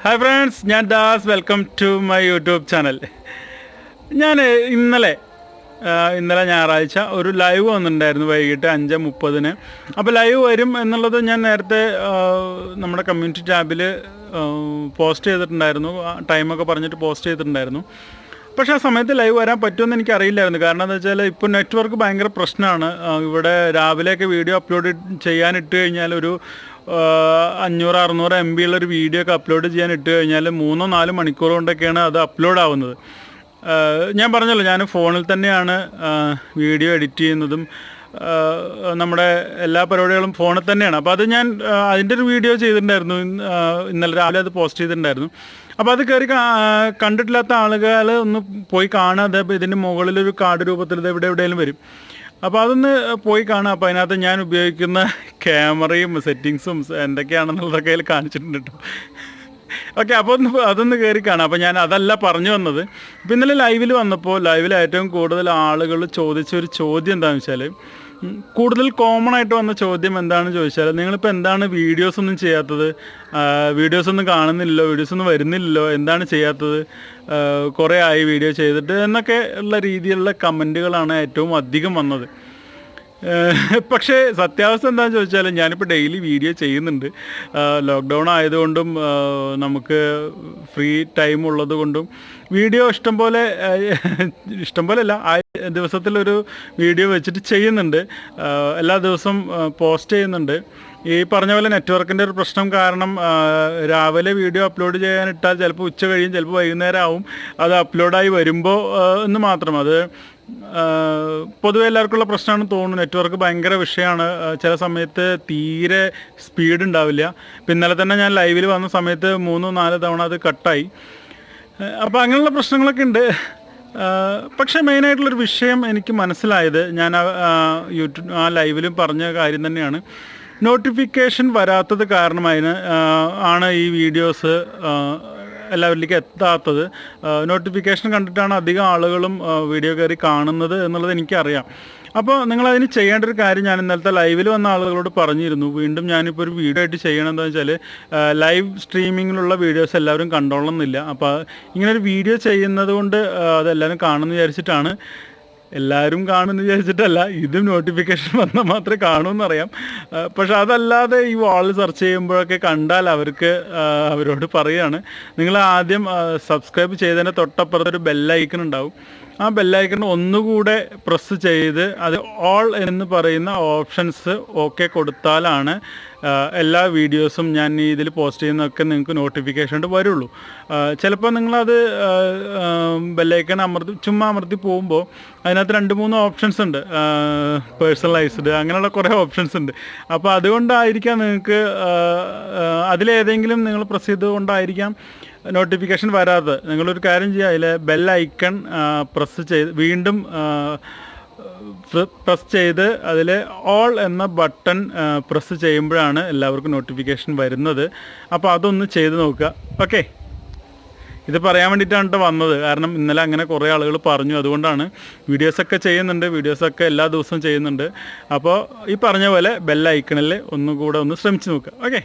Hi friends ഞാൻ Das. Welcome to my YouTube channel ഞാൻ ഇന്നലെ ഇന്നലെ ഞായറാഴ്ച ഒരു ലൈവ് വന്നിട്ടുണ്ടായിരുന്നു വൈകിട്ട് അഞ്ച് മുപ്പതിന്. അപ്പോൾ ലൈവ് വരും എന്നുള്ളത് ഞാൻ നേരത്തെ നമ്മുടെ കമ്മ്യൂണിറ്റി ടാബിൽ പോസ്റ്റ് ചെയ്തിട്ടുണ്ടായിരുന്നു. ടൈമൊക്കെ പറഞ്ഞിട്ട് പോസ്റ്റ് ചെയ്തിട്ടുണ്ടായിരുന്നു. പക്ഷേ ആ സമയത്ത് ലൈവ് വരാൻ പറ്റുമെന്ന് എനിക്ക് അറിയില്ലായിരുന്നു. കാരണം എന്താ വെച്ചാൽ ഇപ്പോൾ നെറ്റ്വർക്ക് ഭയങ്കര പ്രശ്നമാണ്. ഇവിടെ രാവിലെയൊക്കെ വീഡിയോ അപ്ലോഡ് ചെയ്യാനിട്ട് കഴിഞ്ഞാൽ ഒരു അഞ്ഞൂറ് അറുന്നൂറ് എം ബി ഉള്ള ഒരു വീഡിയോ ഒക്കെ അപ്ലോഡ് ചെയ്യാൻ ഇട്ട് കഴിഞ്ഞാൽ മൂന്നോ നാലോ മണിക്കൂർ കൊണ്ടൊക്കെയാണ് അത് അപ്ലോഡ് ആവുന്നത്. ഞാൻ പറഞ്ഞല്ലോ ഞാൻ ഫോണിൽ തന്നെയാണ് വീഡിയോ എഡിറ്റ് ചെയ്യുന്നതും നമ്മുടെ എല്ലാ പരിപാടികളും ഫോണിൽ തന്നെയാണ്. അപ്പോൾ അത് ഞാൻ അതിന്റെ ഒരു വീഡിയോ ചെയ്തിട്ടുണ്ടായിരുന്നു. ഇന്നലെ രാവിലെ അത് പോസ്റ്റ് ചെയ്തിട്ടുണ്ടായിരുന്നു. അപ്പോൾ അത് കയറി കണ്ടിട്ടില്ലാത്ത ആളുകൾ ഒന്ന് പോയി കാണാതെ ഇതിന്റെ മുകളിലൊരു കാർഡ് രൂപത്തിൽ ഇത് എവിടെ എവിടെയെങ്കിലും വരും. അപ്പോൾ അതൊന്ന് പോയി കാണാം. അപ്പോൾ അതിനകത്ത് ഞാൻ ഉപയോഗിക്കുന്ന ക്യാമറയും സെറ്റിങ്സും എന്തൊക്കെയാണെന്നുള്ളതൊക്കെ അതിൽ കാണിച്ചിട്ടുണ്ട് കേട്ടോ ഓക്കെ അപ്പോൾ ഒന്ന് അതൊന്ന് കയറി കാണാം. അപ്പോൾ ഞാൻ അതല്ല പറഞ്ഞു വന്നത്. ഇപ്പം ഇന്നലെ ലൈവിൽ വന്നപ്പോൾ ലൈവിൽ ഏറ്റവും കൂടുതൽ ആളുകൾ ചോദിച്ച ഒരു ചോദ്യം എന്താണെന്ന് വെച്ചാൽ കൂടുതൽ കോമൺ ആയിട്ട് വന്ന ചോദ്യം എന്താണെന്ന് ചോദിച്ചാൽ നിങ്ങളിപ്പോൾ എന്താണ് വീഡിയോസ് ഒന്നും ചെയ്യാത്തത്? വീഡിയോസ് ഒന്നും കാണുന്നില്ലല്ലോ വീഡിയോസ് ഒന്നും വരുന്നില്ലല്ലോ എന്താണ് ചെയ്യാത്തത്? കുറേ ആയി വീഡിയോ ചെയ്തിട്ട് എന്നൊക്കെ ഉള്ള രീതിയിലുള്ള കമന്റുകളാണ് ഏറ്റവും അധികം വന്നത്. പക്ഷേ സത്യാവസ്ഥ എന്താണെന്ന് ചോദിച്ചാൽ ഞാനിപ്പോൾ ഡെയിലി വീഡിയോ ചെയ്യുന്നുണ്ട്. ലോക്ക്ഡൗൺ ആയതുകൊണ്ടും നമുക്ക് ഫ്രീ ടൈം ഉള്ളത് കൊണ്ടും. വീഡിയോ ഇഷ്ടംപോലെ ഇഷ്ടംപോലെ അല്ല ദിവസത്തിലൊരു വീഡിയോ വെച്ചിട്ട് ചെയ്യുന്നുണ്ട്. എല്ലാ ദിവസവും പോസ്റ്റ് ചെയ്യുന്നുണ്ട്. ഈ പറഞ്ഞ പോലെ നെറ്റ്വർക്കിന്റെ ഒരു പ്രശ്നം കാരണം രാവിലെ വീഡിയോ അപ്ലോഡ് ചെയ്യാനിട്ടാൽ ചിലപ്പോൾ ഉച്ച കഴിയും ചിലപ്പോൾ വൈകുന്നേരം ആവും. അത് അപ്ലോഡായി വരുമ്പോൾ എന്ന് മാത്രം. അത് പൊതുവെ എല്ലാവർക്കുള്ള പ്രശ്നമാണെന്ന് തോന്നുന്നു. നെറ്റ്വർക്ക് ഭയങ്കര വിഷയമാണ്. ചില സമയത്ത് തീരെ സ്പീഡ് ഉണ്ടാവില്ല. ഇന്നലെ തന്നെ ഞാൻ ലൈവിൽ വന്ന സമയത്ത് മൂന്നോ നാലോ തവണ അത് കട്ടായി അപ്പോൾ അങ്ങനെയുള്ള പ്രശ്നങ്ങളൊക്കെ ഉണ്ട്. പക്ഷേ മെയിനായിട്ടുള്ളൊരു വിഷയം എനിക്ക് മനസ്സിലായത് ഞാൻ യൂട്യൂബ് ആ ലൈവിലും പറഞ്ഞ കാര്യം തന്നെയാണ്. നോട്ടിഫിക്കേഷൻ വരാത്തത് കാരണമായി ആണ് ഈ വീഡിയോസ് എല്ലാവരിലേക്ക് എത്താത്തത്. നോട്ടിഫിക്കേഷൻ കണ്ടിട്ടാണ് അധികം ആളുകളും വീഡിയോ കയറി കാണുന്നത് എന്നുള്ളത് എനിക്കറിയാം. അപ്പോൾ നിങ്ങൾ അതിന് ചെയ്യേണ്ട ഒരു കാര്യം ഞാൻ ഇന്നലത്തെ ലൈവിൽ വന്ന ആളുകളോട് പറഞ്ഞിരുന്നു. വീണ്ടും ഞാനിപ്പോൾ ഒരു വീഡിയോ ആയിട്ട് ചെയ്യണം എന്താണെന്ന് വെച്ചാൽ ലൈവ് സ്ട്രീമിങ്ങിലുള്ള വീഡിയോസ് എല്ലാവരും കണ്ടോളണമെന്നില്ല അപ്പോൾ ഇങ്ങനെ ഒരു വീഡിയോ ചെയ്യുന്നത് കൊണ്ട് അതെല്ലാവരും കാണുമെന്ന് വിചാരിച്ചിട്ടാണ് എല്ലാവരും കാണുമെന്ന് വിചാരിച്ചിട്ടല്ല ഇതും നോട്ടിഫിക്കേഷൻ വന്നാൽ മാത്രമേ കാണുമെന്നറിയാം. പക്ഷെ അതല്ലാതെ ഈ വാളിൽ സെർച്ച് ചെയ്യുമ്പോഴൊക്കെ കണ്ടാൽ അവർക്ക് അവരോട് പറയുകയാണ്. നിങ്ങൾ ആദ്യം സബ്സ്ക്രൈബ് ചെയ്തതിന്റെ തൊട്ടപ്പുറത്തൊരു ബെല്ലൈക്കൺ ഉണ്ടാവും. ആ ബെല്ലൈക്കൺ ഒന്നുകൂടെ പ്രസ് ചെയ്ത് അത് ഓൾ എന്ന് പറയുന്ന ഓപ്ഷൻസ് ഓക്കെ കൊടുത്താലാണ് എല്ലാ വീഡിയോസും ഞാൻ ഇതിൽ പോസ്റ്റ് ചെയ്യുന്നതൊക്കെ നിങ്ങൾക്ക് നോട്ടിഫിക്കേഷൻ വരുള്ളൂ. ചിലപ്പോൾ നിങ്ങളത് ബെല്ലൈക്കൺ അമർത്തി ചുമ്മാ അമർത്തി പോകുമ്പോൾ അതിനകത്ത് രണ്ട് മൂന്ന് ഓപ്ഷൻസ് ഉണ്ട്. പേഴ്സണലൈസ്ഡ് അങ്ങനെയുള്ള കുറേ ഓപ്ഷൻസ് ഉണ്ട്. അപ്പോൾ അതുകൊണ്ടായിരിക്കാം നിങ്ങൾക്ക് അതിലേതെങ്കിലും നിങ്ങൾ പ്രസ് ചെയ്തുകൊണ്ടായിരിക്കാം നോട്ടിഫിക്കേഷൻ വരാത്തത്. നിങ്ങളൊരു കാര്യം ചെയ്യുക അതിൽ ബെൽ ഐക്കൺ പ്രസ് ചെയ്ത് വീണ്ടും പ്രസ് ചെയ്ത് അതിൽ ഓൾ എന്ന ബട്ടൺ പ്രസ് ചെയ്യുമ്പോഴാണ് എല്ലാവർക്കും നോട്ടിഫിക്കേഷൻ വരുന്നത്. അപ്പോൾ അതൊന്ന് ചെയ്ത് നോക്കുക. ഓക്കെ ഇത് പറയാൻ വേണ്ടിയിട്ടാണ് കേട്ടോ വന്നത്. കാരണം ഇന്നലെ അങ്ങനെ കുറേ ആളുകൾ പറഞ്ഞു. അതുകൊണ്ടാണ് വീഡിയോസൊക്കെ ചെയ്യുന്നുണ്ട്. വീഡിയോസൊക്കെ എല്ലാ ദിവസവും ചെയ്യുന്നുണ്ട്. അപ്പോൾ ഈ പറഞ്ഞ പോലെ ബെൽ ഐക്കണിൽ ഒന്നുകൂടെ ഒന്ന് ശ്രമിച്ചു നോക്കുക. ഓക്കെ